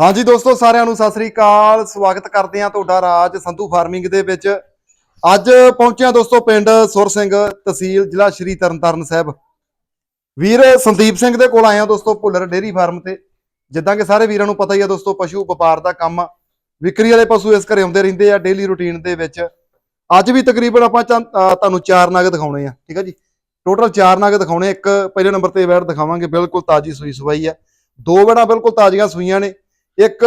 ਹਾਂਜੀ ਦੋਸਤੋ, ਸਾਰਿਆਂ ਨੂੰ ਸਤਿ ਸ੍ਰੀ ਅਕਾਲ। ਸਵਾਗਤ ਕਰਦੇ ਹਾਂ ਤੁਹਾਡਾ ਰਾਜ ਸੰਧੂ ਫਾਰਮਿੰਗ ਦੇ ਵਿੱਚ। ਅੱਜ ਪਹੁੰਚਿਆ ਦੋਸਤੋ ਪਿੰਡ ਸੁਰ ਸਿੰਘ ਤਹਿਸੀਲ, ਜ਼ਿਲ੍ਹਾ ਸ਼੍ਰੀ ਤਰਨਤਾਰਨ ਸਾਹਿਬ। ਵੀਰ ਸੰਦੀਪ ਸਿੰਘ ਦੇ ਕੋਲ ਆਏ ਆ ਦੋਸਤੋ ਭੁੱਲਰ ਡੇਰੀ ਫਾਰਮ ਤੇ। ਜਿੱਦਾਂ ਕਿ ਸਾਰੇ ਵੀਰਾਂ ਨੂੰ ਪਤਾ ਹੀ ਆ ਦੋਸਤੋ, ਪਸ਼ੂ ਵਪਾਰ ਦਾ ਕੰਮ ਆ। ਵਿਕਰੀ ਵਾਲੇ ਪਸ਼ੂ ਇਸ ਘਰੇ ਆਉਂਦੇ ਰਹਿੰਦੇ ਆ ਡੇਲੀ ਰੁਟੀਨ ਦੇ ਵਿੱਚ। ਅੱਜ ਵੀ ਤਕਰੀਬਨ ਆਪਾਂ ਚਾ- ਤੁਹਾਨੂੰ ਚਾਰ ਨਗ ਦਿਖਾਉਣੇ ਆ, ਠੀਕ ਆ ਜੀ? ਟੋਟਲ ਚਾਰ ਨਗ ਦਿਖਾਉਣੇ ਇੱਕ ਪਹਿਲੇ ਨੰਬਰ ਤੇ ਵੈੜ ਦਿਖਾਵਾਂਗੇ, ਬਿਲਕੁਲ ਤਾਜੀ ਸੂਈ ਸਵਾਈ ਆ। ਦੋ ਵੈੜਾਂ ਬਿਲਕੁਲ ਤਾਜ਼ੀਆਂ ਸੂਈਆਂ ਨੇ। ਇੱਕ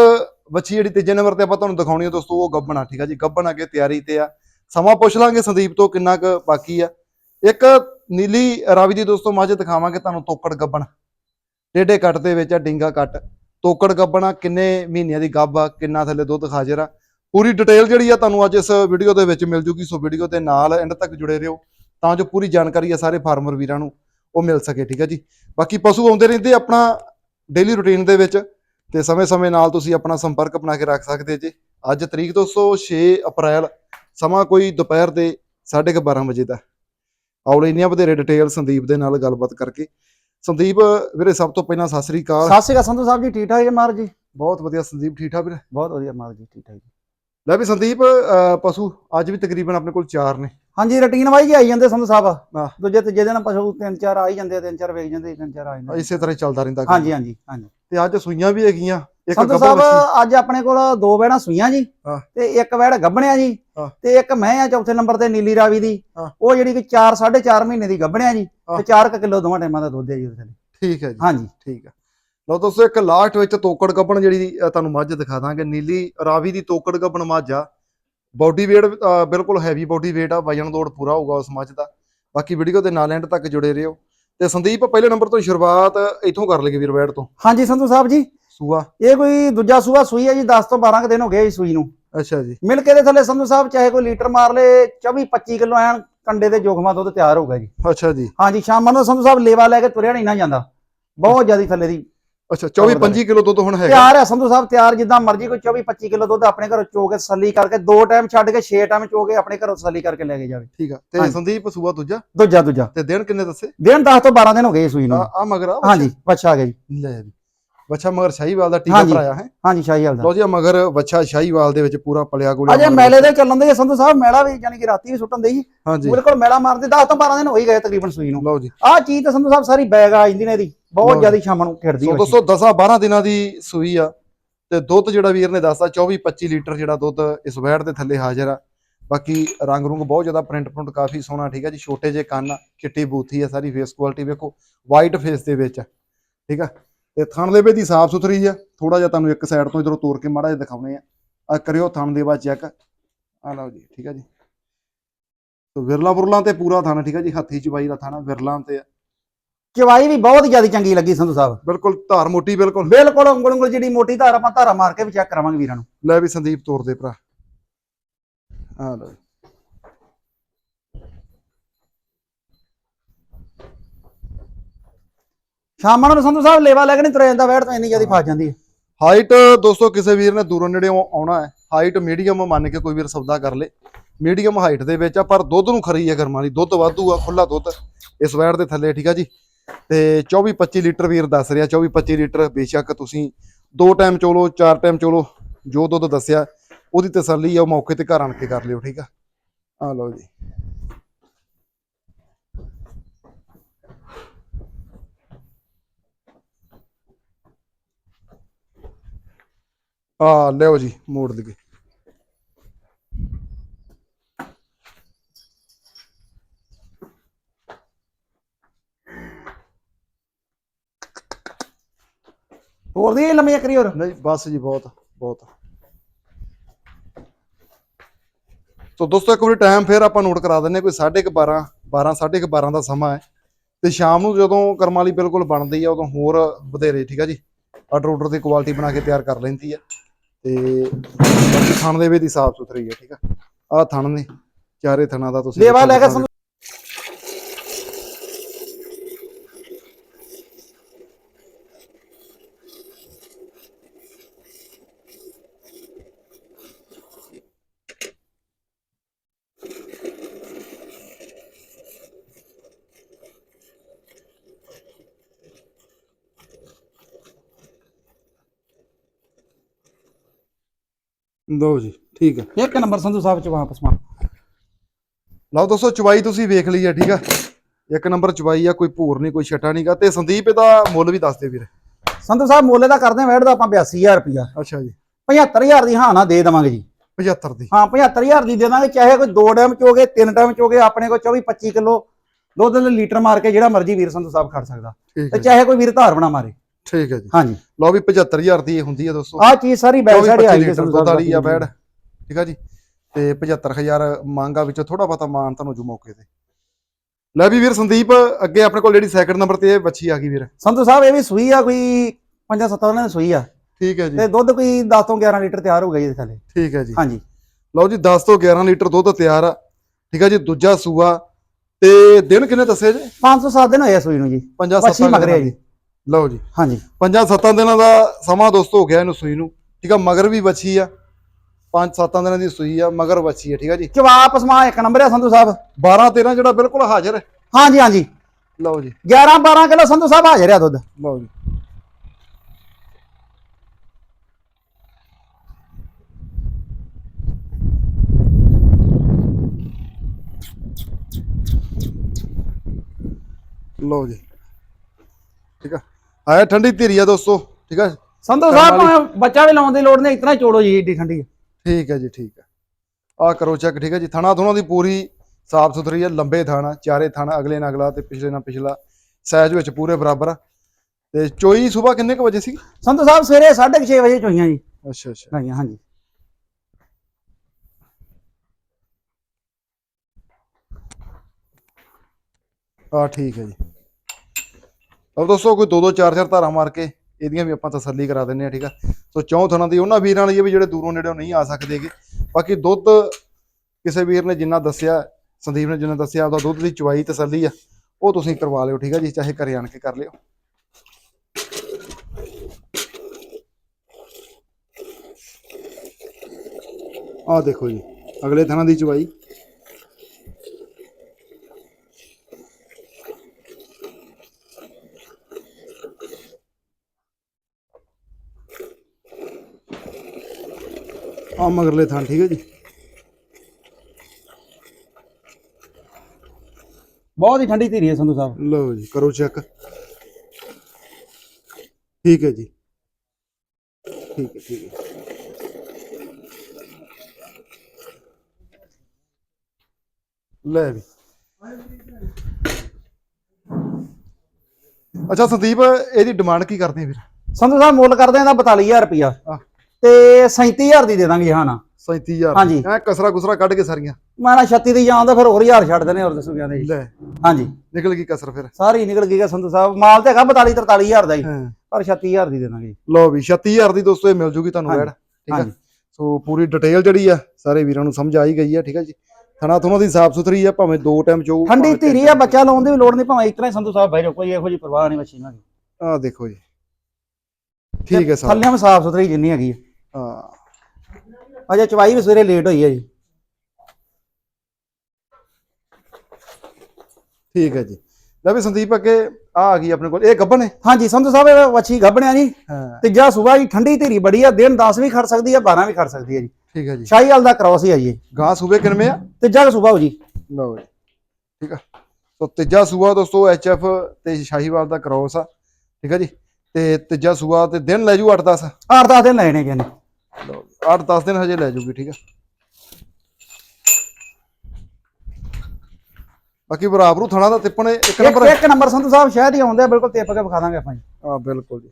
ਵੱਛੀ ਜਿਹੜੀ ਤੀਜੇ ਨੰਬਰ ਤੇ ਆਪਾਂ ਤੁਹਾਨੂੰ ਦਿਖਾਉਣੀ ਆ ਦੋਸਤੋ, ਉਹ ਗੱਬਣਾ, ਠੀਕ ਆ ਜੀ? ਗੱਬਣ ਅੱਗੇ ਤਿਆਰੀ ਤੇ ਆ। ਸਮਾਂ ਪੁੱਛ ਲਾਂਗੇ ਸੰਦੀਪ ਤੋਂ ਕਿੰਨਾ ਕੁ ਬਾਕੀ ਆ। ਇੱਕ ਨੀਲੀ ਰਾਵੀ ਦੀ ਦੋਸਤੋ ਮੱਝ ਦਿਖਾਵਾਂਗੇ ਤੁਹਾਨੂੰ ਤੋਕੜ ਗੱਬਣ। ਟੇਢੇ ਕੱਟ ਦੇ ਵਿੱਚ ਆ, ਡਿੰਗਾ ਕੱਟ। ਤੋਕੜ ਗੱਬਣਾ ਕਿੰਨੇ ਮਹੀਨਿਆਂ ਦੀ ਗੱਭ ਆ, ਕਿੰਨਾ ਥੱਲੇ ਦੁੱਧ ਹਾਜ਼ਰ ਆ। ਪੂਰੀ ਡਿਟੇਲ ਜਿਹੜੀ ਆ ਤੁਹਾਨੂੰ ਅੱਜ ਇਸ ਵੀਡੀਓ ਦੇ ਵਿੱਚ ਮਿਲ ਜੂਗੀ, ਸੋ ਵੀਡੀਓ ਦੇ ਨਾਲ ਐਂਡ ਤੱਕ ਜੁੜੇ ਰਹੋ। ਤਾਂ ਜੋ ਪੂਰੀ ਜਾਣਕਾਰੀ ਆ ਸਾਰੇ ਫਾਰਮਰ ਵੀਰਾਂ ਨੂੰ ਉਹ ਮਿਲ ਸਕੇ, ਠੀਕ ਆ ਜੀ? ਬਾਕੀ ਪਸ਼ੂ ਆਉਂਦੇ ਰਹਿੰਦੇ ਆਪਣਾ ਡੇਲੀ ਰੁਟੀਨ ਦੇ ਵਿੱਚ। ਤੇ ਸਮੇਂ-ਸਮੇਂ ਨਾਲ ਤੁਸੀਂ ਆਪਣਾ ਸੰਪਰਕ ਬਣਾ ਕੇ ਰੱਖ ਸਕਦੇ ਜੀ। ਅੱਜ ਤਰੀਕ ਦੋਸਤੋ 6 ਅਪ੍ਰੈਲ ਸਮਾਂ ਕੋਈ ਦੁਪਹਿਰ ਦੇ 12:30 ਵਜੇ ਦਾ। ਆਓ ਲੈਂਦੇ ਵਧੇਰੇ ਡਿਟੇਲ ਸੰਦੀਪ ਦੇ ਨਾਲ ਗੱਲਬਾਤ ਕਰਕੇ। ਸੰਦੀਪ ਵੀਰੇ ਸਭ ਤੋਂ ਪਹਿਲਾਂ ਸਤਿ ਸ੍ਰੀ ਅਕਾਲ। ਸਤਿ ਸ਼੍ਰੀ ਅਕਾਲ ਸੰਧੂ ਸਾਹਿਬ ਜੀ ਠੀਕ ਠਾਕ ਜੀ ਮਾਰ ਜੀ? ਬਹੁਤ ਵਧੀਆ ਸੰਦੀਪ ਠੀਕ ਠਾਕ ਵੀਰੇ? ਬਹੁਤ ਵਧੀਆ ਮਾਰ ਜੀ ਠੀਕ ਠਾਕ ਜੀ। ਲੈ ਵੀ ਸੰਦੀਪ ਪਸ਼ੂ ਅੱਜ ਵੀ ਤਕਰੀਬਨ ਆਪਣੇ ਕੋਲ ਚਾਰ ਨੇ। ਹਾਂਜੀ ਰੁਟੀਨ ਵਾਈਜ਼ ਆਈ ਜਾਂਦੇ ਸੰਧੂ ਸਾਹਿਬ। ਦੂਜੇ ਤੀਜੇ ਦਿਨ ਪਸ਼ੂ ਤਿੰਨ ਚਾਰ ਆ ਹੀ ਜਾਂਦੇ ਤਿੰਨ ਚਾਰ ਵੇਚ ਜਾਂਦੇ ਤਿੰਨ ਚਾਰ ਆ ਜਾਂਦੇ ਇਸੇ ਤਰ੍ਹਾਂ ਹੀ ਚੱਲਦਾ ਰਹਿੰਦਾ। ਹਾਂਜੀ ਹਾਂਜੀ ਹਾਂਜੀ। ਤੇ ਅੱਜ ਸੂਈਆਂ ਵੀ ਹੈਗੀਆਂ ਇੱਕ ਗੱਭਣ ਸਾਹਿਬ। ਅੱਜ ਆਪਣੇ ਕੋਲ ਦੋ ਵੈੜਾਂ ਸੂਈਆਂ ਜੀ ਹਾਂ। ਤੇ ਇੱਕ ਵੈੜ ਗੱਭਣਿਆ ਜੀ ਹਾਂ। ਤੇ ਇੱਕ ਮੈਂ ਆ ਚੌਥੇ ਨੰਬਰ ਤੇ ਨੀਲੀ ਰਾਵੀ ਦੀ ਹਾਂ। ਉਹ ਜਿਹੜੀ ਕਿ 4 4.5 ਮਹੀਨੇ ਦੀ ਗੱਭਣਿਆ ਜੀ ਹਾਂ। ਤੇ 4 ਕਿਲੋ ਦੋਵਾਂ ਟਾਈਮਾਂ ਦਾ ਦੁੱਧ ਹੈ ਜੀ ਉਹਦੇ ਠੀਕ ਹੈ ਜੀ ਹਾਂਜੀ ਠੀਕ ਆ ਲਓ ਦੋਸਤੋ ਇੱਕ ਲਾਸਟ ਵਿੱਚ ਤੋਕੜ ਗੱਬਣ ਜਿਹੜੀ ਤੁਹਾਨੂੰ ਮੱਝ ਦਿਖਾ ਦਾਂਗੇ ਨੀਲੀ ਰਾਵੀ ਦੀ ਤੋਕੜ ਗੱਬਣ ਮੱਝ ਆ ਬਾਡੀ weight ਅ, ਬਿਲਕੁਲ ਹੈਵੀ ਬਾਡੀ weight ਆ ਵਜਨ ਦੌੜ ਪੂਰਾ ਹੋਊਗਾ ਉਸ ਮੱਝ ਦਾ ਬਾਕੀ ਵੀਡੀਓ ਦੇ ਨਾਲ ਐਂਡ ਤੱਕ ਜੁੜੇ ਰਹੋ ਤੇ ਸੰਦੀਪ ਪਹਿਲੇ ਨੰਬਰ ਤੋਂ ਸ਼ੁਰੂਆਤ ਇੱਥੋਂ ਕਰ ਲਈਏ ਵੀਰ ਵੈੜ ਤੋਂ। ਹਾਂਜੀ ਸੰਧੂ ਸਾਹਿਬ ਜੀ। ਸੂਆ। ਇਹ ਕੋਈ ਦੂਜਾ ਸੂਆ ਸੂਈ ਹੈ ਜੀ 10 ਤੋਂ 12 ਕੁ ਦਿਨ ਹੋ ਗਏ ਇਸ ਸੂਈ ਨੂੰ। ਅੱਛਾ ਜੀ। ਮਿਲ ਕੇ ਦੇ ਥੱਲੇ ਸੰਧੂ ਸਾਹਿਬ ਚਾਹੇ ਕੋਈ ਲੀਟਰ ਮਾਰ ਲੇ 24 25 ਕਿਲੋ ਐਨ ਕੰਡੇ ਦੇ ਜੋਖਮਾ ਦੁੱਧ ਤਿਆਰ ਹੋਊਗਾ ਜੀ। ਅੱਛਾ ਜੀ। ਹਾਂਜੀ ਸ਼ਾਮਾਂ ਨੂੰ ਸੰਧੂ ਸਾਹਿਬ ਲੇਵਾ ਲੈ ਕੇ ਤੁਰਿਆ ਨਹੀਂ ਨਾ ਜਾਂਦਾ। ਬਹੁਤ ਜ਼ਿਆਦੀ ਥੱਲੇ ਦੀ ਅੱਛਾ 24 25 ਕਿਲੋ ਦੁੱਧ ਹੁਣ ਹੈਗਾ। ਤਿਆਰ ਹੈ ਸੰਧੂ ਸਾਹਿਬ ਤਿਆਰ ਜਿੱਦਾਂ ਮਰਜ਼ੀ ਕੋਈ 24 25 ਕਿਲੋ ਦੁੱਧ ਆਪਣੇ ਘਰੋਂ ਚੋ ਕੇ ਤਸੱਲੀ ਕਰਕੇ ਦੋ ਟਾਈਮ ਛੱਡ ਕੇ 6 ਟਾਈਮ ਚੋ ਕੇ ਆਪਣੇ ਘਰੋਂ ਤਸੱਲੀ ਕਰਕੇ ਲੈ ਕੇ ਜਾਵੇ। ਠੀਕ ਆ ਤੇ। ਸੰਦੀਪ ਸੂਆ ਦੂਜਾ? ਦੂਜਾ ਦੂਜਾ। ਤੇ ਦਿਨ ਕਿੰਨੇ ਦੱਸੇ? ਦਿਨ 10 ਤੋਂ 12 ਦਿਨ ਹੋ ਗਏ ਸੂਈ ਨੂੰ। ਆ ਆ ਮਗਰ ਆ ਹਾਂਜੀ ਬੱਚਾ ਆ ਗਿਆ ਜੀ। ਲੈ ਵੀ ਬੱਚਾ ਮਗਰ ਸ਼ਾਹੀਵਾਲ ਦਾ ਟੀਕਾ। ਭਰਾਇਆ ਹੈ। ਹਾਂਜੀ ਸ਼ਾਹੀਵਾਲ ਦਾ। ਲਓ ਜੀ ਮਗਰ ਬੱਚਾ ਸ਼ਾਹੀਵਾਲ ਦੇ ਵਿੱਚ ਪੂਰਾ ਪਲਿਆ ਗੁਲਿਆ ਅਜੇ ਮੈਲੇ ਦੇ ਚੱਲਣ ਦੇ ਸੰਧੂ ਸਾਹਿਬ ਮੈਲਾ ਵੀ ਯਾਨੀ ਕਿ ਰਾਤੀ ਵੀ ਸੁੱਟਣ ਦੇ ਜੀ। ਬਿਲਕੁਲ ਮੈਲਾ ਮਾਰਦੇ 10 ਤੋਂ 12 ਦਿਨ ਹੋ ਹੀ ਗਏ ਤਕਰੀਬਨ ਸੂਈ ਨੂੰ। ਲਓ ਜੀ। ਆਹ ਚੀਜ਼ ਤਾਂ ਸੰਧੂ ਸਾਹਿਬ ਸਾਰੀ ਬੈਗ ਆ ਜਾਂਦੀ ਨੇ ਇਹਦੀ। ਬਹੁਤ ਜੀ। ਜ਼ਿਆਦਾ ਸ਼ਾਮਾਂ ਨੂੰ ਖੇਡਦੀ ਸੋ ਹੈ ਦੋਸਤੋ 10 12 ਦਿਨਾਂ ਦੀ ਸੂਈ ਆ ਤੇ ਦੁੱਧ ਜਿਹੜਾ ਵੀਰ ਨੇ ਦੱਸਦਾ 24 25 ਲੀਟਰ ਜਿਹੜਾ ਦੁੱਧ ਇਸ ਵੈੜ ਦੇ ਥੱਲੇ ਹਾਜ਼ਰ ਆ। ਬਾਕੀ ਰੰਗ ਰੁੰਗ ਬਹੁਤ ਜ਼ਿਆਦਾ ਪ੍ਰਿੰਟ ਪ੍ਰਿੰਟ ਕਾਫੀ ਸੋਹਣਾ ਠੀਕ ਆ ਜੀ? ਛੋਟੇ ਜਿਹੇ ਕੰਨ ਚਿੱਟੀ ਬੂਥੀ ਆ ਸਾਰੀ ਫੇਸ ਕੁਆਲਿਟੀ ਵੇਖੋ ਵਾਈਟ ਫੇਸ ਦੇ ਵਿੱਚ ਠੀਕ ਆ? ਤੇ ਥਣ ਦੇ ਦੀ ਸਾਫ਼ ਸੁਥਰੀ ਆ ਥੋੜਾ ਜਿਹਾ ਤੁਹਾਨੂੰ ਇੱਕ ਸਾਈਡ ਤੋਂ ਇਧਰੋਂ ਤੋੜ ਕੇ ਮਾੜਾ ਜਿਹਾ ਦਿਖਾਉਣੇ ਆ। ਆ ਕਰਿਓ ਥਣ ਦੇ ਬਾਅਦ ਚੈੱਕ ਆ ਲਓ ਜੀ ਠੀਕ ਆ ਜੀ? ਤੋ ਵਿਰਲਾ ਬੁਰਲਾ ਤੇ ਪੂਰਾ ਥਣ ਠੀਕ ਆ ਜੀ? ਹੱਥੀ ਚਵਾਈ ਦਾ ਥਣ ਵਿਰਲਾ ਤੇ ਆ। ਚਵਾਈ ਵੀ ਬਹੁਤ ਜ਼ਿਆਦਾ ਚੰਗੀ ਲੱਗੀ ਸੰਧੂ ਸਾਹਿਬ। ਬਿਲਕੁਲ ਧਾਰ ਮੋਟੀ ਬਿਲਕੁਲ। ਬਿਲਕੁਲ ਉਂਗਲ ਉਂਗਲ ਜਿਹੜੀ ਮੋਟੀ ਧਾਰ ਆਪਾਂ ਧਾਰਾ ਮਾਰ ਕੇ ਵੀ ਚੈੱਕ ਕਰਾਵਾਂਗੇ ਵੀਰਾਂ ਨੂੰ। ਲੈ ਵੀ ਸੰਦੀਪ ਤੋਰ ਦੇ ਭਰਾ। ਆ ਲਓ ਸ਼ਾਮਾਂ ਨੂੰ ਸੰਧੂ ਸਾਹਿਬ ਲੇਵਾ ਲੈ ਕੇ ਨਹੀਂ ਤੁਰਿਆ ਜਾਂਦਾ ਵੈੜ ਤਾਂ ਇੰਨੀ ਜ਼ਿਆਦਾ ਫਸ ਜਾਂਦੀ ਹੈ। ਹਾਈਟ ਦੋਸਤੋ ਕਿਸੇ ਵੀਰ ਨੇ ਦੂਰੋਂ ਨੇੜਿਓਂ ਆਉਣਾ ਹੈ। ਹਾਈਟ ਮੀਡੀਅਮ ਮੰਨ ਕੇ ਕੋਈ ਵੀਰ ਸੌਦਾ ਕਰ ਲੇ। ਮੀਡੀਅਮ ਹਾਈਟ ਦੇ ਵਿੱਚ ਆ ਪਰ ਦੁੱਧ ਨੂੰ ਖਰੀ ਹੈ ਕਰਮਾਂ ਦੀ ਦੁੱਧ ਵਾਧੂ ਆ ਖੁੱਲਾ ਦੁੱਧ ਇਸ ਵੈੜ ਦੇ ਥੱਲੇ ਠੀਕ ਆ ਜੀ? ਤੇ 24 25 ਲੀਟਰ ਵੀਰ ਦੱਸ ਰਿਹਾ 24 25 ਲੀਟਰ ਬੇਸ਼ੱਕ ਤੁਸੀਂ ਦੋ ਟਾਈਮ ਚੋਲੋ, ਚਾਰ ਟਾਈਮ ਚੋਲੋ, ਜੋ ਦੁੱਧ ਦੱਸਿਆ, ਉਹਦੀ ਤਸੱਲੀ ਆ, ਉਹ ਮੌਕੇ ਤੇ ਘਰ ਆਣ ਕੇ ਕਰ ਲਿਓ, ਠੀਕ ਆ? ਆ ਲਓ ਜੀ। ਆ ਲਿਓ ਜੀ, ਮੋੜ ਦੇ ਹੋਰ ਦੀ ਲੰਮੀ ਕਰੀ ਹੋਰ। ਨਹੀਂ ਬਸ ਜੀ ਬਹੁਤ ਬਹੁਤ। ਸੋ ਦੋਸਤੋ ਇੱਕ ਵਾਰੀ ਟਾਈਮ ਫੇਰ ਆਪਾਂ ਨੋਟ ਕਰਾ ਦਿੰਨੇ ਕੋਈ 12:30 12 12:30 ਦਾ ਸਮਾਂ ਹੈ। ਤੇ ਸ਼ਾਮ ਨੂੰ ਜਦੋਂ ਕਰਮਾਂ ਵਾਲੀ ਬਿਲਕੁਲ ਬਣਦੀ ਆ ਉਦੋਂ ਹੋਰ ਵਧੇਰੇ ਠੀਕ ਆ ਜੀ? ਆਰਡਰ ਆਰਡਰ ਦੀ ਕੁਆਲਿਟੀ ਬਣਾ ਕੇ ਤਿਆਰ ਕਰ ਲੈਂਦੀ ਆ। ਤੇ ਬਾਕੀ ਥਣ ਦੇ ਵੀ ਦੀ ਸਾਫ਼ ਸੁਥਰੀ ਆ ਠੀਕ ਆ? ਆ ਥਣ ਨੇ ਚਾਰੇ ਥਣਾਂ ਦਾ ਤੁਸੀਂ ਲੇਵਾ ਲੈ ਕੇ ਲਓ ਜੀ ਠੀਕ ਹੈ। ਇੱਕ ਨੰਬਰ ਸੰਧੂ ਸਾਹਿਬ ਚ ਵਾਪਸ ਮਾ ਲਓ ਦੋਸਤੋ ਚਵਾਈ ਤੁਸੀਂ ਵੇਖ ਲਈ ਹੈ ਠੀਕ ਆ ਇੱਕ ਨੰਬਰ ਚਵਾਈ ਆ ਕੋਈ ਭੂਰ ਨਹੀਂ ਕੋਈ ਛਟਾ ਨਹੀਂਗਾ ਤੇ ਸੰਦੀਪ ਇਹਦਾ ਮੁੱਲ ਵੀ ਦੱਸ ਦੇ ਵੀਰ। ਸੰਧੂ ਸਾਹਿਬ ਮੋਲੇ ਦਾ ਕਰਦੇ ਵੈਟ ਦਾ ਆਪਾਂ 82000 ਰੁਪਿਆ ਅੱਛਾ ਜੀ। 75000 ਦੀ ਹਾਂ ਨਾ ਦੇ ਦੇਵਾਂਗੇ ਜੀ। 75 ਦੀ। ਹਾਂ 75000 ਦੀ ਦੇ ਦਾਂਗੇ ਚਾਹੇ ਕੋਈ ਦੋ ਟਾਈਮ ਚੋਗੇ ਤਿੰਨ ਟਾਈਮ ਚੋਗੇ ਆਪਣੇ ਕੋਲ 24 25 ਕਿਲੋ ਦੁੱਧ ਦੇ ਲੀਟਰ ਮਾਰ ਕੇ ਜਿਹੜਾ ਮਰਜ਼ੀ ਵੀਰ ਸੰਧੂ ਸਾਹਿਬ ਖੜ ਸਕਦਾ। ਤੇ ਚਾਹੇ ਕੋਈ ਵੀਰ ਧਾਰ ਬਣਾ ਮਾਰੇ। ਠੀਕ ਹੈ ਜੀ। ਹਾਂਜੀ। ਲਓ ਵੀ 75000 ਦੀ ਇਹ ਹੁੰਦੀ ਹੈ ਦੋਸਤੋ। ਆਹ ਚੀਜ਼ ਸਾਰੀ ਬੈਕ ਸਾਈਡ ਆਈ ਹੈ ਸਾਹਿਬ ਵਾਲੀ ਆ ਬੈੜ ਠੀਕ ਆ ਜੀ। ਤੇ 75000 ਮੰਗਾ ਵਿੱਚੋਂ ਥੋੜਾ ਬਹੁਤਾ ਮਾਨ ਤੁਹਾਨੂੰ ਜੋ ਮੌਕੇ ਤੇ। ਲੈ ਵੀ ਵੀਰ ਸੰਦੀਪ ਅੱਗੇ ਆਪਣੇ ਕੋਲ ਜਿਹੜੀ ਸੈਕਿੰਡ ਨੰਬਰ ਤੇ ਇਹ ਬੱਚੀ ਆ ਗਈ ਵੀਰ। ਸੰਧੂ ਸਾਹਿਬ ਇਹ ਵੀ ਸੂਈ ਆ ਕੋਈ 5-7 ਦਿਨਾਂ ਦੀ ਸੂਈ ਆ। ਠੀਕ ਹੈ ਜੀ। ਤੇ ਦੁੱਧ ਕੋਈ 10 ਤੋਂ 11 ਲੀਟਰ ਤਿਆਰ ਹੋ ਗਿਆ ਜੀ ਥੱਲੇ। ਠੀਕ ਹੈ ਜੀ। ਹਾਂਜੀ। ਲਓ ਜੀ 10 ਤੋਂ 11 ਲੀਟਰ ਦੁੱਧ ਤਿਆਰ ਆ। ਠੀਕ ਆ ਜੀ ਦੂਜਾ ਸੂਆ। ਤੇ ਦਿਨ ਕਿੰਨੇ ਦੱਸੇ ਜੀ? 507 ਦਿਨ ਹੋਏ ਆ ਸੂਈ ਨੂੰ ਜੀ। 5 ਵੱਛੀ 7 ਮਗਰੇ ਆ ਜੀ। ਲਓ ਜੀ ਹਾਂਜੀ। 5 7 ਦਿਨਾਂ ਦਾ ਸਮਾਂ ਦੋਸਤੋ ਹੋ ਗਿਆ ਇਹਨੂੰ ਸੂਈ ਨੂੰ। ਠੀਕ ਆ ਮਗਰ ਵੀ ਬੱਚੀ ਆ। 5 7 ਦਿਨਾਂ ਦੀ ਸੂਈ ਆ ਮਗਰ ਬੱਚੀ ਆ ਠੀਕ ਆ ਜੀ। ਜਵਾਬ ਪਸਮਾ ਇੱਕ ਨੰਬਰ ਆ ਸੰਧੂ ਸਾਹਿਬ। 12 13 ਜਿਹੜਾ ਬਿਲਕੁਲ ਹਾਜ਼ਰ ਹੈ। ਹਾਂਜੀ ਹਾਂਜੀ। ਲਓ ਜੀ। 11 12 ਕਿਲੋ ਸੰਧੂ ਸਾਹਿਬ ਹਾਜ਼ਰ ਆ ਦੁੱਧ। ਲਓ ਜੀ। ਲਓ ਜੀ। ਠੀਕ ਆ। ਆਇਆ ਠੰਡੀ ਧੀਰੀ ਆ ਦੋਸਤੋ ਠੀਕ ਆ? ਸੰਧੂ ਸਾਹਿਬ ਭਾਵੇਂ ਬੱਚਾ ਵੀ ਲਾਉਣ ਦੀ ਲੋੜ ਨਹੀਂ ਇਤਨਾ ਹੀ ਚੋੜੋ ਜੀ ਏਡੀ ਠੰਡੀ ਠੀਕ ਹੈ ਜੀ ਠੀਕ ਹੈ ਆ ਕਰੋ ਚੈੱਕ ਠੀਕ ਹੈ ਜੀ। ਥਣਾ ਥੁਣਾ ਦੀ ਪੂਰੀ ਸਾਫ਼ ਸੁਥਰੀ ਹੈ ਲੰਬੇ ਥਾਣਾ ਚਾਰੇ ਥਾਣਾ ਅਗਲੇ ਨਾਲ ਅਗਲਾ ਤੇ ਪਿਛਲੇ ਨਾਲ ਪਿਛਲਾ। ਸਾਈਜ਼ ਵਿੱਚ ਪੂਰੇ ਬਰਾਬਰ ਆ। ਤੇ ਚੋਈ ਸਵੇਰ ਕਿੰਨੇ ਕੁ ਵਜੇ ਸੀ ਸੰਧੂ ਸਾਹਿਬ ਸਵੇਰੇ 6:30 ਵਜੇ ਚੋਈਆਂ ਜੀ। ਅੱਛਾ ਅੱਛਾ। ਹਾਂਜੀ ਹਾਂਜੀ। ਆ ਠੀਕ ਹੈ ਜੀ। ਅਬ ਦੋਸਤੋ ਕੋਈ ਦੋ ਦੋ ਚਾਰ ਚਾਰ ਧਾਰਾ ਮਾਰ ਕੇ ਇਹਦੀਆਂ ਵੀ ਆਪਾਂ ਤਸੱਲੀ ਕਰਾ ਦਿੰਨੇ ਆ ਠੀਕ ਆ ਸੋ ਚੌਂ ਥਣਾ ਦੀ ਉਹਨਾਂ ਵੀਰਾਂ ਲਈ ਵੀ ਜਿਹੜੇ ਦੂਰੋਂ ਨੇੜਿਓਂ ਨਹੀਂ ਆ ਸਕਦੇਗੇ ਬਾਕੀ ਦੁੱਧ ਕਿਸੇ ਵੀਰ ਨੇ ਜਿੰਨਾ ਦੱਸਿਆ ਸੰਦੀਪ ਨੇ ਜਿੰਨਾ ਦੱਸਿਆ ਆਪਦਾ ਦੁੱਧ ਦੀ ਚਵਾਈ ਤਸੱਲੀ ਆ ਉਹ ਤੁਸੀਂ ਕਰਵਾ ਲਿਓ ਠੀਕ ਆ ਜੀ ਚਾਹੇ ਘਰੇ ਆਣ ਕੇ ਕਰ ਲਿਓ ਆਹ ਦੇਖੋ ਜੀ ਅਗਲੇ ਥਣਾ ਦੀ ਚਵਾਈ ਆ ਮਗਰਲੇ ਥਾਂ ਠੀਕ ਹੈ ਜੀ। ਬਹੁਤ ਹੀ ਠੰਡੀ ਧੀਰੀ ਹੈ ਸੰਧੂ ਸਾਹਿਬ। ਲਓ ਜੀ ਕਰੋ ਚੈੱਕ। ਠੀਕ ਹੈ ਜੀ। ਠੀਕ ਹੈ ਠੀਕ ਹੈ। ਲੈ ਵੀ। ਅੱਛਾ ਸੰਦੀਪ ਇਹਦੀ ਡਿਮਾਂਡ ਕੀ ਕਰਦੇ ਆ ਵੀਰ ਸੰਧੂ ਸਾਹਿਬ ਮੁੱਲ ਕਰਦੇ ਇਹਦਾ 42000 ਰੁਪਿਆ ਆਹ। ਤੇ 37000 ਦੀ ਦੇ ਦਾਂਗੇ ਹਾਂ ਨਾ। 37000 ਹਾਂਜੀ। ਐ ਕਸਰਾ ਕੁਸਰਾ ਕੱਢ ਕੇ ਸਾਰੀਆਂ। ਮੈਂ ਨਾ 36 ਦੀ ਜਾਂਦਾ ਫਿਰ ਹੋਰ ਹਜ਼ਾਰ ਛੱਡ ਦੇਣੇ ਹੋਰ ਦੱਸੋ ਕਹਿੰਦੇ ਜੀ ਲੈ। ਹਾਂਜੀ। ਨਿਕਲ ਗਈ ਕਸਰ ਫਿਰ। ਸਾਰੀ ਨਿਕਲ ਗਈ ਗਾ ਸੰਧੂ ਸਾਹਿਬ ਮਾਲ ਤੇ ਹੈਗਾ 42 43000 ਦਾ ਹੀ ਹਾਂ। ਪਰ 36000 ਦੀ ਦੇ ਦਾਂਗੇ। ਜੀ ਲਓ ਵੀ 36000 ਦੀ ਦੋਸਤੋ ਇਹ ਮਿਲ ਜੂਗੀ ਤੁਹਾਨੂੰ ਵੈੜ। ਠੀਕ ਹੈ। ਸੋ ਪੂਰੀ ਡਿਟੇਲ ਜਿਹੜੀ ਆ ਸਾਰੇ ਵੀਰਾਂ ਨੂੰ ਸਮਝ ਆ ਹੀ ਗਈ ਆ ਠੀਕ ਹੈ ਜੀ? ਥਣਾ ਥੁਣਾ ਦੀ ਸਾਫ਼ ਸੁਥਰੀ ਆ ਭਾਵੇਂ ਦੋ ਟਾਈਮ ਚੋ ਠੰਡੀ ਧੀਰੀ ਆ ਬੱਚਾ ਲਾਉਣ ਦੀ ਵੀ ਲੋੜ ਨਹੀਂ ਭਾਵੇਂ ਇਤਨਾ ਹੀ ਸੰਧੂ ਸਾਹਿਬ ਬਹਿ ਜਾਓ ਕੋਈ ਇਹੋ ਜਿਹੀ ਪਰਵਾਹ ਨਹੀਂ ਬੱਚੀ ਨਾਲ। ਆ ਦੇਖੋ ਜੀ। ਠੀਕ ਹੈ ਸਰ ਥੱਲੇ ਵੀ ਸਾਫ਼ ਸੁਥਰੀ ਜਿੰਨੀ ਹੈਗੀ ਹੈ ਹਾਂ। ਅਜੇ ਚਵਾਈ ਵੀ ਸਵੇਰੇ ਲੇਟ ਹੋਈ ਹੈ ਜੀ। ਠੀਕ ਹੈ ਜੀ। ਲੈ ਵੀ ਸੰਦੀਪ ਅੱਗੇ ਆ ਆ ਗਈ ਆਪਣੇ ਕੋਲ। ਇਹ ਗੱਬਨ ਹੈ? ਹਾਂਜੀ ਸੰਧੂ ਸਾਹਿਬ ਇਹ ਵੱਛੀ ਗੱਭਣਿਆ ਜੀ। ਹਾਂ। ਤੀਜਾ ਸੂਬਾ ਜੀ ਠੰਡੀ ਧੀਰੀ ਬੜੀ ਆ ਦਿਨ 10 ਵੀ ਖੜ ਸਕਦੀ ਹੈ 12 ਵੀ ਖੜ ਸਕਦੀ ਹੈ ਜੀ। ਠੀਕ ਹੈ ਜੀ। ਸ਼ਾਹੀਵਾਲ ਦਾ ਕ੍ਰਾਸ ਹੀ ਆ ਜੀ ਇਹ। ਗਾਂ ਸੂਬੇ ਕਿਨਵੇਂ ਆ? ਤੀਜਾ ਸੂਬਾ ਹੋ ਜੀ। ਲਓ ਜੀ। ਠੀਕ ਆ। ਸੋ ਤੀਜਾ ਸੂਆ ਦੋਸਤੋ ਐਚਐਫ ਤੇ ਸ਼ਾਹੀਵਾਲ ਦਾ ਕ੍ਰੋਸ ਆ। ਠੀਕ ਆ ਜੀ। ਤੇ ਤੀਜਾ ਸੂਆ ਤੇ ਦਿਨ ਲੈ ਜੂ 8-10 8 10 ਦਿਨ ਲੈਣੇ ਕਹਿੰਦੇ। ਲਓ 8-10 ਦਿਨ ਹਜੇ ਲੈ ਜੂਗੀ ਠੀਕ ਆ। ਬਾਕੀ ਬਰਾਬਰੂ ਥਣਾ ਦਾ ਤਿੱਪਣ ਇੱਕ ਨੰਬਰ ਇੱਕ ਨੰਬਰ ਸੰਧੂ ਸਾਹਿਬ ਸ਼ਾਇਦ ਹੀ ਆਉਂਦੇ ਬਿਲਕੁਲ ਟਿਪ ਕੇ ਵਿਖਾ ਦਾਂਗੇ ਆਪਾਂ ਜੀ। ਹਾਂ ਬਿਲਕੁਲ ਜੀ।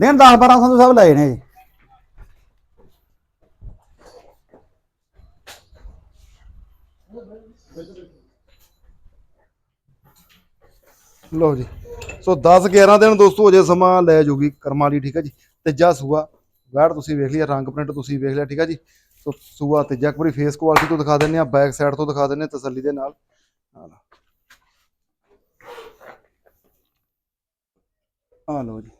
ਦਿਨ 10 12 ਸੰਧੂ ਸਾਹਿਬ ਲਏ ਨੇ ਜੀ। ਲਓ ਜੀ। ਸੋ 10 11 ਦਿਨ ਦੋਸਤੋ, ਅਜੇ ਸਮਾਂ ਲੈ ਜੂਗੀ ਕਰਮਾਲੀ ਠੀਕ ਹੈ ਜੀ। ਤੀਜਾ ਸੂਆ, ਵੈੜ ਤੁਸੀਂ ਵੇਖ ਲਿਆ, ਰੰਗ ਪ੍ਰਿੰਟ ਤੁਸੀਂ ਵੇਖ ਲਿਆ, ਠੀਕ ਹੈ ਜੀ। ਸੋ ਸੂਆ ਤੀਜਾ, ਇੱਕ ਵਾਰੀ ਫੇਸ ਕੁਆਲਿਟੀ ਤੋਂ ਦਿਖਾ ਦਿੰਨੇ ਆ ਬੈਕ ਸਾਈਡ ਤੋਂ ਦਿਖਾ ਦਿੰਨੇ ਆ ਤਸੱਲੀ ਦੇ ਨਾਲ। ਆ ਆ ਲਓ ਜੀ।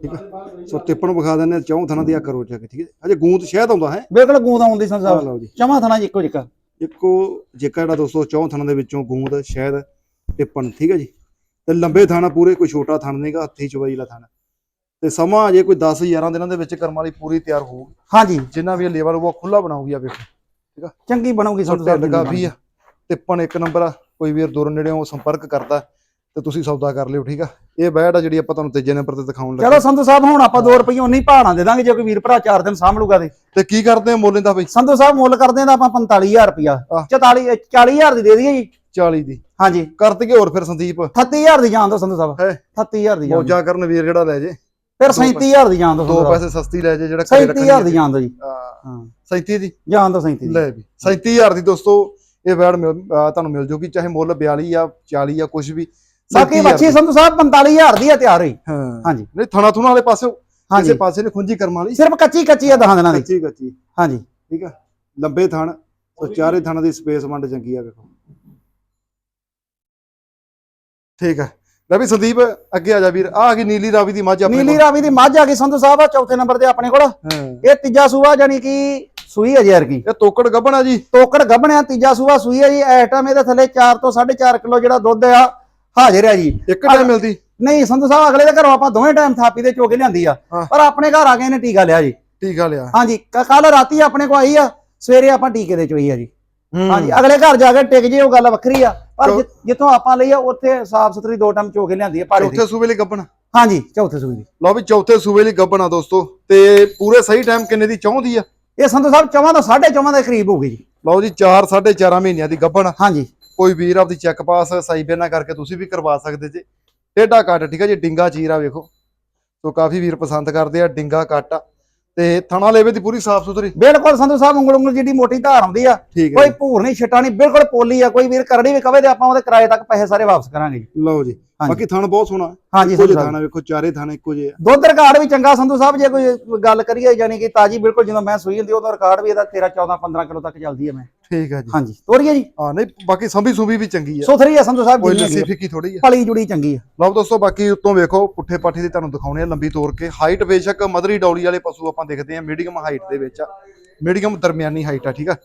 ਠੀਕ ਆ ਸੋ ਤਿੱਪਣ ਵਿਖਾ ਦਿੰਦੇ ਚੌਂ ਥਣਾ ਦੀ ਆ ਕਰੋ ਚੱਕ ਠੀਕ ਹੈ? ਅਜੇ ਗੂੰਦ ਸ਼ਹਿਦ ਆਉਂਦਾ ਹੈ? ਬਿਲਕੁਲ ਗੂੰਦ ਆਉਂਦੀ ਸਾਹਿਬ ਲਓ ਜੀ। ਚਮਾ ਥਣਾ ਜੀ ਇੱਕੋ ਜਿੱਕਾ ਇੱਕੋ ਜੇਕਾ ਜਿਹੜਾ ਦੋਸਤੋ ਚੌਂ ਥਣਾਂ ਦੇ ਵਿੱਚੋਂ ਗੂੰਦ ਸ਼ਹਿਦ ਟਿੱਪਣ ਠੀਕ ਹੈ ਜੀ? ਤੇ ਲੰਬੇ ਥਾਣਾ ਪੂਰੇ ਕੋਈ ਛੋਟਾ ਥਣ ਨਹੀਂਗਾ ਹੱਥੀ ਚਵਾਈ ਵਾਲਾ ਥਣ। ਤੇ ਸਮਾਂ ਅਜੇ ਕੋਈ 10 11 ਦਿਨਾਂ ਦੇ ਵਿੱਚ ਕਰਮ ਵਾਲੀ ਪੂਰੀ ਤਿਆਰ ਹੋਊਗੀ ਹਾਂਜੀ ਜਿੰਨਾ ਵੀ ਲੇਵਲ ਉਹ ਖੁੱਲਾ ਬਣਾਉਗੀ ਆ ਵੇਖੋ। ਚੰਗੀ ਬਣੂਗੀ ਸੰਧੂ ਢਿੱਡ ਸਾਹਿਬ ਕਾਫੀ ਆ। ਟਿੱਪਣ ਇੱਕ ਨੰਬਰ ਆ ਕੋਈ ਵੀਰ ਦੂਰ ਨੇੜਿਓਂ ਸੰਪਰਕ ਕਰਦਾ। ਤੇ ਤੁਸੀਂ ਸੌਦਾ ਕਰ ਲਿਓ ਠੀਕ ਆ? ਇਹ ਬੈਡ ਆ ਜਿਹੜੀ ਆਪਾਂ ਤੁਹਾਨੂੰ ਤੀਜੇ ਨੰਬਰ ਤੇ ਦਿਖਾਉਣ ਲੱਗੇ। ਚਲੋ ਸੰਧੂ ਸਾਹਿਬ ਹੁਣ ਆਪਾਂ 2 ਰੁਪਏ ਉਨੀ ਭਾਣਾ ਦੇ ਦਾਂਗੇ ਜੇ ਕੋਈ ਵੀਰ ਭਰਾ 4 ਦਿਨ ਸਾਂਭ ਲੂਗਾ ਤੇ। ਤੇ ਕੀ ਕਰਦੇ ਆ ਮੁੱਲ ਇਹਦਾ ਬਈ? ਸੰਧੂ ਸਾਹਿਬ ਮੁੱਲ ਕਰਦੇ ਆ ਤਾਂ ਆਪਾਂ 45000 ਰੁਪਿਆ ਆਹ। 44 40000 ਦੀ ਦੇ ਦਈਏ ਜੀ। 40 ਦੀ। ਹਾਂਜੀ। ਕਰ ਦਈਏ ਹੋਰ ਫਿਰ ਸੰਦੀਪ। 38000 ਦੀ ਜਾਣ ਦੋ ਸੰਧੂ ਸਾਹਿਬ। ਹੈ। 38000 ਦੀ ਜਾਣ। ਮੌਜਾਂ ਕਰਨ ਵੀਰ ਜਿਹੜਾ ਲੈ ਜੇ। ਫਿਰ 37000 ਦੀ ਜਾਣ ਦੋ ਦੋ ਪੈਸੇ ਸਸਤੀ ਲੈ ਜੇ ਜਿਹੜਾ ਘਰੇ 37000 ਦੀ ਜਾਣ ਦੋ ਜੀ। ਹਾਂ। ਹਾਂ। 37 ਦੀ? ਜਾਣ ਦੋ 37 ਦੀ। ਲੈ ਵੀ। 37000 ਦੀ ਦੋਸਤੋ ਇਹ ਵੈੜ ਤੁਹਾਨੂੰ ਮਿਲ ਜੂਗੀ ਚਾਹੇ ਮੁੱਲ 42 ਆ 40 ਆ ਕੁਝ ਵੀ। ਬਾਕੀ 37,000 ਬੱਚੀ ਸੰਧੂ ਸਾਹਿਬ 45000 ਦੀ ਆ ਤਿਆਰ ਹੋਈ ਹਾਂ। ਹਾਂਜੀ। ਨਹੀਂ ਥਣਾ ਥੁਣਾ ਵਾਲੇ ਪਾਸੇ ਕਿਸੇ ਪਾਸੇ ਨੇ ਖੁੰਜੀ ਕਰਮ ਵਾਲੀ। ਸਿਰਫ ਕੱਚੀ ਕੱਚੀ ਆ ਦਹਾਂ ਦਿਨਾਂ ਦੀ। ਕੱਚੀ ਕੱਚੀ। ਹਾਂਜੀ। ਠੀਕ ਆ। ਲੰਬੇ ਥਣ ਸੋ ਚਾਰੇ ਥਣਾਂ ਦੀ ਸਪੇਸ ਵੰਡ ਚੰਗੀ ਆ ਵੇਖੋ। ਠੀਕ ਆ। ਲੈ ਵੀ ਸੰਦੀਪ ਅੱਗੇ ਆ ਜਾ ਵੀਰ। ਆ ਗਈ ਨੀਲੀ ਰਾਵੀ ਦੀ ਮੱਝ ਆਪਣੇ ਨੀਲੀ ਰਾਵੀ ਦੀ ਮੱਝ ਆ ਗਈ ਸੰਧੂ ਸਾਹਿਬ ਆ ਚੌਥੇ ਨੰਬਰ ਤੇ ਆਪਣੇ ਕੋਲ। ਇਹ ਤੀਜਾ ਸੂਆ ਜਾਨੀ ਕਿ ਸੂਈ ਹੈ ਯਾਰ ਕੀ ਇਹ ਤੋਕੜ ਗੱਬਣਾ ਜੀ। ਟੋਕੜ ਗੱਭਣਿਆ ਤੀਜਾ ਸੂਆ ਸੂਈ ਹੈ ਜੀ। ਟਾਈਮ ਇਹਦੇ ਥੱਲੇ 4 ਤੋਂ 4.5 ਕਿਲੋ ਜਿਹੜਾ ਦੁੱਧ ਆ ਹਾਜ਼ਰ ਹੈ ਜੀ। ਇੱਕ ਟਾਈਮ ਮਿਲਦੀ। ਨਹੀਂ ਸੰਧੂ ਸਾਹਿਬ ਅਗਲੇ ਦੇ ਘਰੋਂ ਆਪਾਂ ਦੋਵੇਂ ਟਾਈਮ ਥਾਪੀ ਦੇ ਚੋਕੇ ਲਿਆਂਦੀ ਆ। ਹਾਂ। ਪਰ ਆਪਣੇ ਘਰ ਆ ਕੇ ਇਹਨੇ ਟੀਕਾ ਲਿਆ ਜੀ। ਟੀਕਾ ਲਿਆ। ਹਾਂਜੀ ਕੱਲ ਰਾਤੀ ਆਪਣੇ ਕੋ ਆਈ ਆ ਸਵੇਰੇ ਆਪਾਂ ਟੀਕੇ ਦੇ ਚੋਈ ਆ ਜੀ। ਹੂੰ। ਹਾਂਜੀ ਅਗਲੇ ਘਰ ਜਾ ਕੇ ਟਿਕ ਜੇ ਉਹ ਗੱਲ ਵੱਖਰੀ ਆ। ਪਰ ਜਿੱਥੋਂ ਆਪਾਂ ਲਈ ਆ ਉੱਥੇ ਸਾਫ਼ ਸੁਥਰੀ ਦੋ ਟਾਈਮ ਚੋਕੇ ਲਿਆਂਦੀ ਆ ਦੀ ਚੌਥੇ ਸੂਬੇ ਲਈ ਗੱਬਣ। ਹਾਂਜੀ ਚੌਥੇ ਸੂਈ ਦੀ ਲਓ ਵੀ ਚੌਥੇ ਸੂਬੇ ਲਈ ਗੱਬਣਾ ਦੋਸਤੋ। ਤੇ ਪੂਰੇ ਸਹੀ ਟਾਈਮ ਕਿੰਨੇ ਦੀ? ਚਾਹੁੰਦੀ ਆ। ਇਹ ਸੰਧੂ ਸਾਹਿਬ ਚਵਾਂ ਦਾ 4.5 ਦੇ ਕਰੀਬ ਹੋਊਗੀ ਜੀ। ਲਓ ਜੀ 4 4.5 ਮਹੀਨਿਆਂ ਦੀ ਗੱਬਣ ਹਾਂਜੀ। ਕੋਈ ਵੀਰ ਆਪਦੀ ਚੈੱਕ ਪਾਸ ਸਹੀ ਬੇਨਾ ਕਰਕੇ ਤੁਸੀਂ ਵੀ ਕਰਵਾ ਸਕਦੇ ਜੇ। ਟੇਢਾ ਕੱਟ ਠੀਕ ਹੈ ਜੀ? ਡਿੰਗਾ ਚੀਰਾ ਵੇਖੋ। ਸੋ ਕਾਫੀ ਵੀਰ ਪਸੰਦ ਕਰਦੇ ਆ ਡਿੰਗਾ ਕੱਟ ਤੇ ਥਣਾ ਲੇਵੇ ਦੀ ਪੂਰੀ ਸਾਫ਼ ਸੁਥਰੀ? ਬਿਲਕੁਲ ਸੰਧੂ ਸਾਹਿਬ ਉਂਗਲ ਉਂਗਲ ਜਿਹੜੀ ਮੋਟੀ ਧਾਰ ਆਉਂਦੀ ਆ ਕੋਈ। ਭੂਰ ਨਹੀਂ ਛਟਾ ਨਹੀਂ ਬਿਲਕੁਲ ਪੋਲੀ ਆ। ਕੋਈ ਵੀਰ ਕਰੜੀ ਵੀ ਕਵੇ ਤੇ ਆਪਾਂ ਉਹਦੇ ਕਿਰਾਏ ਤੱਕ ਪੈਸੇ ਸਾਰੇ ਵਾਪਸ ਕਰਾਂਗੇ ਲਓ ਜੀ। ਬਾਕੀ ਥਣ ਬਹੁਤ ਸੋਹਣਾ। ਹਾਂਜੀ ਸਾਹਿਬ ਥਾਣਾ ਵੇਖੋ ਚਾਰੇ ਥਾਣੇ ਇੱਕੋ ਜਿਹੇ ਆ। ਦੁੱਧ ਰਿਕਾਰਡ ਵੀ ਚੰਗਾ ਸੰਧੂ ਸਾਹਿਬ ਜੇ ਕੋਈ ਗੱਲ ਕਰੀਏ ਯਾਨੀ ਕਿ ਤਾਜੀ ਬਿਲਕੁਲ ਜਦੋਂ ਮੈਂ ਸੂਈ ਹੁੰਦੀ ਉਹਦਾ ਰਿਕਾਰਡ ਵੀ ਇਹਦਾ 13 14 15 ਕਿਲੋ ਤੱਕ ਚੱਲਦੀ ਹੈ ਮੈਂ। ਠੀਕ ਹੈ ਜੀ। ਹਾਂਜੀ। ਤੋਰੀਏ ਜੀ? ਹਾਂ ਨਹੀਂ ਬਾਕੀ ਸੰਭੀ ਸੁਭੀ ਵੀ ਚੰਗੀ ਆ। ਸੁਥਰੀ ਆ ਸੰਧੂ ਸਾਹਿਬ ਕੋਈ ਲੱਸੀ। ਫਿੱਕੀ ਥੋੜੀ ਆ। ਪਲੀ ਜੁੜੀ ਚੰਗੀ ਆ। ਲਓ ਦੋਸਤੋ ਬਾਕੀ ਉੱਤੋਂ ਵੇਖੋ ਪੁੱਠੇ ਪਾਠੀ ਦੀ ਤੁਹਾਨੂੰ ਦਿਖਾਉਣੇ ਆ ਲੰਬੀ ਤੋਰ ਕੇ। ਹਾਈਟ ਬੇਸ਼ੱਕ ਮਦਰੀ ਡੌਲੀ ਵਾਲੇ ਪਸ਼ੂ ਆਪਾਂ ਦੇਖਦੇ ਆ ਮੀਡੀਅਮ ਹਾਈਟ ਦੇ ਵਿੱਚ ਆ। ਮੀਡੀਅਮ ਦਰਮਿਆਨੀ ਹਾਈਟ ਆ ਠੀਕ ਆ।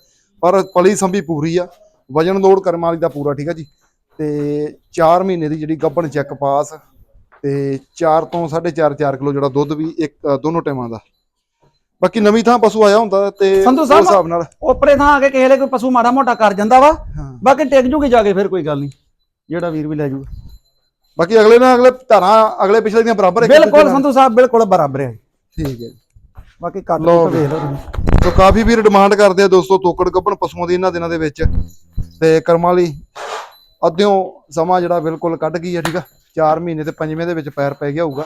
ਪਰ ਪਲੀ ਸੰਭੀ ਪੂਰੀ ਆ। ਵਜਨ ਲੋਡ ਕਰਮ ਵਾਲੀ ਦਾ ਪੂਰਾ ਠੀਕ ਆ ਜੀ। ਤੇ 4 ਮਹੀਨੇ ਦੀ ਜਿਹੜੀ ਗੱਭਣ ਚੈੱਕ ਪਾਸ ਤੇ 4 ਤੋਂ 4.5 4 ਕਿਲੋ ਜਿਹੜਾ ਦੁੱਧ ਵੀ ਇੱਕ ਦੋਨੋਂ ਟਾਈਮਾਂ ਦਾ। ਬਾਕੀ ਨਵੀਂ ਥਾਂ ਪਸ਼ੂ ਆਇਆ ਹੁੰਦਾ ਤੇ ਸੰਧੂ ਸਾਹਿਬ- ਹਿਸਾਬ ਨਾਲ ਉਪਰੇ ਥਾਂ ਆ ਕੇ ਕਿਸੇ ਵੇਲੇ ਕੋਈ ਪਸ਼ੂ ਮਾੜਾ ਮੋਟਾ ਕਰ ਜਾਂਦਾ ਵਾ ਬਾਕੀ ਟਿਕ ਜੂਗੀ ਜਾ ਕੇ ਫਿਰ ਕੋਈ ਗੱਲ ਨਹੀਂ ਜਿਹੜਾ ਵੀਰ ਵੀ ਲੈ ਜੂਗਾ। ਬਾਕੀ ਅਗਲੇ ਨਾਲ ਅਗਲੇ ਧਾਰਾਂ ਅਗਲੇ ਪਿਛਲੇ ਦੀਆਂ ਬਰਾਬਰ ਹੈ ਬਿਲਕੁਲ। ਸੰਧੂ ਸਾਹਿਬ ਬਿਲਕੁਲ ਬਰਾਬਰ ਹੈ। ਠੀਕ ਹੈ ਬਾਕੀ ਕੱਟ ਲਓ ਵੇਖ ਲਓ ਤੁਸੀਂ। ਤੋ ਕਾਫੀ ਵੀਰ ਡਿਮਾਂਡ ਕਰਦੇ ਆ ਦੋਸਤੋ ਤੋਕੜ ਗੱਭਣ ਪਸ਼ੂਆਂ ਦੀ ਇਹਨਾਂ ਦਿਨਾਂ ਦੇ ਵਿੱਚ। ਤੇ ਕਰਮਾਂ ਲਈ ਅੱਧਿਓਂ ਸਮਾਂ ਜਿਹੜਾ ਬਿਲਕੁਲ ਕੱਢ ਗਈ ਹੈ ਠੀਕ ਆ? 4 ਮਹੀਨੇ ਤੇ ਪੰਜਵੇਂ ਦੇ ਵਿੱਚ ਪੈਰ ਪੈ ਗਿਆ ਹੋਊਗਾ।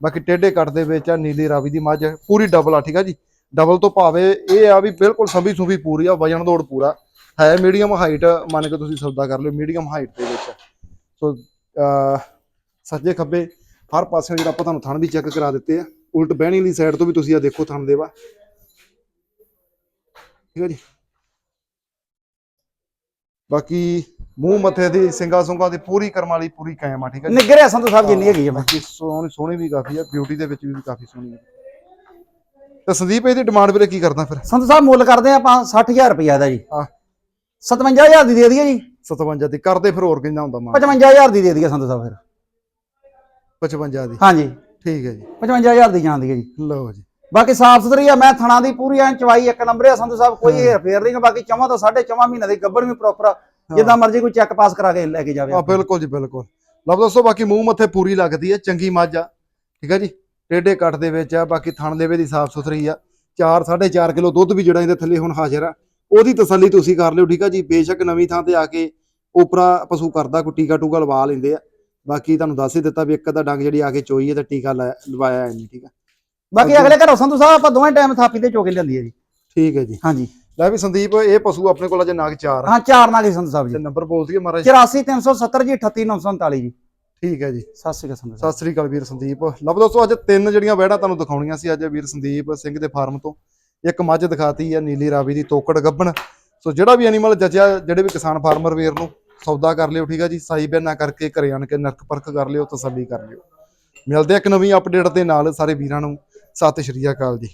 ਬਾਕੀ ਟੇਢੇ ਕੱਟ ਦੇ ਵਿੱਚ ਆ ਨੀਲੀ ਰਾਵੀ ਦੀ ਮੱਝ ਪੂਰੀ ਡਬਲ ਆ ਠੀਕ ਆ ਜੀ? ਡਬਲ ਤੋਂ ਭਾਵੇਂ ਇਹ ਆ ਵੀ ਬਿਲਕੁਲ ਸਭੀ ਸੁਭੀ ਪੂਰੀ ਆ ਵਜਨ ਦੌੜ ਪੂਰਾ। ਹੈ ਮੀਡੀਅਮ ਹਾਈਟ ਮੰਨ ਕੇ ਤੁਸੀਂ ਸੌਦਾ ਕਰ ਲਿਓ ਮੀਡੀਅਮ ਹਾਈਟ ਦੇ ਵਿੱਚ। ਸੋ ਅਹ, ਸੱਜੇ ਖੱਬੇ ਹਰ ਪਾਸੇ ਜਿਹੜਾ ਆਪਾਂ ਤੁਹਾਨੂੰ ਥਣ ਵੀ ਚੈੱਕ ਕਰਾ ਦਿੱਤੇ ਆ। ਉਲਟ ਬਹਿਣੀ ਵਾਲੀ ਸਾਈਡ ਤੋਂ ਵੀ ਤੁਸੀਂ ਆ ਦੇਖੋ ਥਣ ਦੇਵਾ ਠੀਕ ਹੈ ਜੀ? ਬਾਕੀ ਮੂੰਹ ਮੱਥੇ ਦੀ ਸਿੰਗਾ ਸੁੰਗਾ ਦੀ ਪੂਰੀ ਕਰਮ ਵਾਲੀ ਪੂਰੀ ਕਾਇਮ ਆ ਠੀਕ ਹੈ ਜੀ? ਨਿਗਰਿਆ ਸੰਧੂ ਸਾਹਿਬ ਜਿੰਨੀ ਹੈਗੀ ਆ ਬਾਕੀ ਸੋਹਣੀ ਸੋਹਣੀ ਵੀ ਕਾਫੀ ਆ ਬਿਊਟੀ ਦੇ ਵਿੱਚ ਵੀ ਕਾਫੀ ਸੋਹਣੀ ਹੈ ਤੇ ਸੰਦੀਪ ਇਹਦੀ ਡਿਮਾਂਡ ਵੀਰੇ ਕੀ ਕਰਦਾ ਫਿਰ? ਸੰਧੂ ਸਾਹਿਬ ਮੁੱਲ ਕਰਦੇ ਆ ਆਪਾਂ 60000 ਰੁਪਇਆ ਦਾ ਜੀ। ਹਾਂ 57000 ਦੀ ਦੇ ਦਈਏ ਜੀ। 57 ਦੀ ਕਰਦੇ ਫਿਰ ਹੋਰ ਕਿੰਨਾ ਹੁੰਦਾ ਮਾਂ 55000 ਦੀ ਦੇ ਦਈਏ ਸੰਧੂ ਸਾਹਿਬ ਫਿਰ। 55 ਦੀ? ਹਾਂਜੀ। ਠੀਕ ਹੈ ਜੀ। 55000 ਦੀ ਜਾਂਦੀ ਹੈ ਜੀ। ਲਓ ਜੀ। ਬਾਕੀ ਸਾਫ਼ ਸੁਥਰੀ ਆ ਮੈਂ ਥਣਾ ਦੀ ਪੂਰੀ ਐ ਚਵਾਈ ਇੱਕ ਨੰਬਰ ਆ ਸੰਧੂ ਸਾਹਿਬ ਕੋਈ ਹੇਰ ਫੇਰ ਨਹੀਂ ਬਾਕੀ ਚਵਾਂ ਤੋਂ ਸਾਢੇ ਚਵਾਂ ਮਹੀਨੇ ਦੀ ਗੱਬੜ ਵੀ ਪ੍ਰੋਪਰ ਜਿੱਦਾਂ ਮਰਜ਼ੀ ਕੋਈ ਚੈੱਕ ਪਾਸ ਕਰਾ ਕੇ ਲੈ ਕੇ ਜਾਵੇ ਆ ਬਿਲਕੁਲ ਜੀ ਬਿਲਕੁਲ। ਲਓ ਦੋਸਤੋ ਬਾਕੀ ਮੂੰਹ ਮੱਥੇ ਪੂਰੀ ਲੱਗਦੀ ਹੈ ਚੰਗੀ ਮੱਝ ਆ। ਠੀਕ ਹੈ ਜੀ? ਟੇਢੇ ਕੱਟ ਦੇ ਵਿੱਚ ਆ ਬਾਕੀ ਥਣ ਦੇਵੇ ਦੀ ਸਾਫ਼ ਸੁਥਰੀ ਆ। 4 4.5 ਕਿਲੋ ਦੁੱਧ ਵੀ ਜਿਹੜਾ ਇਹਦੇ ਥੱਲੇ ਹੁਣ ਹਾਜ਼ਰ ਆ। ਉਹਦੀ ਤਸੱਲੀ ਤੁਸੀਂ ਕਰ ਲਿਓ ਠੀਕ ਆ ਜੀ? ਬੇਸ਼ੱਕ ਨਵੀਂ ਥਾਂ ਤੇ ਆ ਕੇ ਉਪਰਾ ਪਸ਼ੂ ਕਰਦਾ ਕੋਈ ਟੀਕਾ ਟੂਕਾ ਲਵਾ ਲੈਂਦੇ ਆ। ਬਾਕੀ ਤੁਹਾਨੂੰ ਦੱਸ ਹੀ ਦਿੱਤਾ ਵੀ ਇੱਕ ਅੱਧਾ ਡੰਗ ਜਿਹੜੀ ਆ ਕੇ ਚੋਈ ਹੈ ਤੇ ਟੀਕਾ ਲਵਾਇਆ ਇਹਨੇ ਠੀਕ ਆ? ਬਾਕੀ ਅਗਲੇ ਘਰੋਂ ਸੰਧੂ ਸਾਹਿਬ ਆਪਾਂ ਦੋਵੇਂ ਟਾਈਮ ਥਾਪੀ ਤੇ ਚੋਕੇ ਲੈਂਦੀ ਹੈ ਜੀ। ਠੀਕ ਹੈ ਜੀ। ਹਾਂਜੀ। ਲੈ ਵੀ ਸੰਦੀਪ ਇਹ ਪਸ਼ੂ ਆਪਣੇ ਕੋਲ ਅਜੇ ਨਾਗ 4 ਹਾਂ ਚਾਰ ਨਾਲ ਹੀ ਸੰਧੂ ਸਾਹਿਬ ਤੇ ਜੀ ਨੰਬਰ ਬੋਲ ਦਈਏ ਮਹਾਰਾਜ। 84370 ਜੀ 38939 ਜੀ। ਠੀਕ ਹੈ ਜੀ। ਸਤਿ ਸ਼੍ਰੀ ਅਕਾਲ ਸੰਧੂ ਸਾਹਿਬ। ਸਤਿ ਸ੍ਰੀ ਅਕਾਲ ਵੀਰ ਸੰਦੀਪ। ਲਓ ਦੋਸਤੋ ਅੱਜ ਤਿੰਨ ਜਿਹੜੀਆਂ ਵਹਿੜਾਂ ਤੁਹਾਨੂੰ ਦਿਖਾਉਣੀਆਂ ਸੀ ਅੱਜ ਵੀਰ ਸੰਦੀਪ ਸਿੰਘ ਦੇ ਫਾਰਮ ਤੋਂ। ਇੱਕ ਮੱਝ ਦਿਖਾਤੀ ਹੈ ਨੀਲੀ ਰਾਵੀ ਦੀ ਤੋਕੜ ਗੱਬਣ। ਸੋ ਜਿਹੜਾ ਵੀ ਐਨੀਮਲ ਜਚਿਆ ਜਿਹੜੇ ਵੀ ਕਿਸਾਨ ਫਾਰਮਰ ਵੀਰ ਨੂੰ ਸੌਦਾ ਕਰ ਲਿਓ ਠੀਕ ਹੈ ਜੀ। ਸਾਈ ਬਿਆਨਾ ਕਰਕੇ ਘਰੇ ਆਣ ਕੇ ਨਰਕ ਪਰਖ ਕਰ ਲਿਓ ਤਸੱਲੀ ਕਰ ਲਿਓ। ਮਿਲਦੇ ਆ ਇੱਕ ਨਵੀਂ ਅਪਡੇਟ ਦੇ ਨਾਲ ਸਾਰੇ ਵੀਰਾਂ ਨੂੰ। ਸਤਿ ਸ਼੍ਰੀ ਅਕਾਲ ਜੀ।